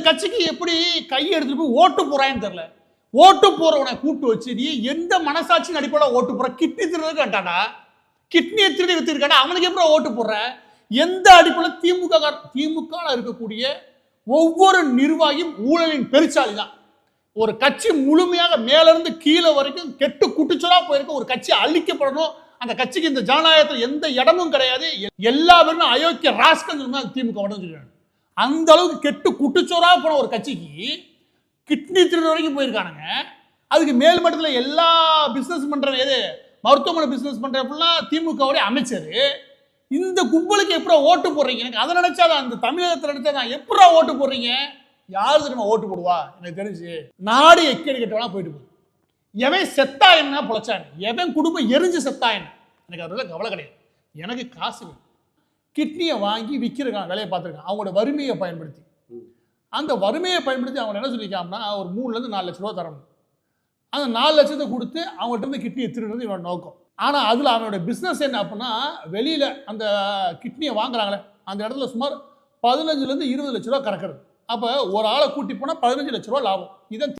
கட்சிக்கு எப்படி கையை எடுத்துட்டு போய் ஓட்டு போறான்னு தெரியல. ஓட்டு போறவனை கூட்டு வச்சு நீ எந்த மனசாட்சியின் அடிப்படையில் ஓட்டு போற? கிட்னி திருடுறது கேட்டாடா கிட்னியை திருடி வித்துருக்காடா அவனுக்கு எப்படி ஓட்டு போடுற? எந்த அடிப்படையில் திமுக திமுக இருக்கக்கூடிய ஒவ்வொரு நிர்வாகியும் ஊழலின் பெருச்சாளி தான். ஒரு கட்சி முழுமையாக மேல இருந்து கீழே வரைக்கும் கெட்டு குட்டிச்சலா போயிருக்க ஒரு கட்சி அழிக்கப்படணும். அந்த கட்சிக்கு இந்த ஜனநாயகத்தில் எந்த இடமும் கிடையாது. எ- எல்லா பேருமே அயோக்கிய ராஸ்கன் திமுக உடஞ்சிருக்காங்க அந்த அளவுக்கு கெட்டு குட்டிச்சோரா போன ஒரு கட்சிக்கு கிட்னி திருடு வரைக்கும் போயிருக்கானுங்க. அதுக்கு மேல் மட்டத்தில் எல்லா பிஸ்னஸ் பண்ணுற எது மருத்துவமனை பிஸ்னஸ் பண்றப்பெல்லாம் திமுகவுடைய அமைச்சர். இந்த கும்பலுக்கு எப்படா ஓட்டு போடுறீங்க? எனக்கு அதை நினைச்சாதான் அந்த தமிழகத்தில் நினைச்சாதான் எப்படா ஓட்டு போடுறீங்க? யார் தெரியுமா ஓட்டு போடுவா? எனக்கு தெரிஞ்சு நாடு எக்கேடு கெட்டவனா போயிட்டு போகுது. எவன் செத்தா என்ன பொழைச்சான்? எவன் குடும்பம் எரிஞ்சு செத்தா என்ன? எனக்கு அதில் கவலை கிடையாது. எனக்கு காசு வேணும். கிட்னியை வாங்கி விற்கிறக்கான வேலையை பார்த்துருக்கான் அவங்களோட வறுமையை பயன்படுத்தி. அந்த வறுமையை பயன்படுத்தி அவங்க என்ன சொல்லிக்காமனா ஒரு மூணுலேருந்து நாலு லட்ச ரூபா தரணும். அந்த நாலு லட்சத்தை கொடுத்து அவங்கள்ட்ட இருந்து கிட்னியை திருடுறது இவனோட நோக்கம். ஆனால் அதில் அவனோட பிஸ்னஸ் என்ன அப்படின்னா வெளியில் அந்த கிட்னியை வாங்குறாங்களே அந்த இடத்துல சுமார் பதினஞ்சுலேருந்து இருபது லட்ச ரூபா கறக்கிறது. அப்போ ஒரு ஆளை கூட்டி போனால் பதினஞ்சு லட்ச ரூபா லாபம். இதை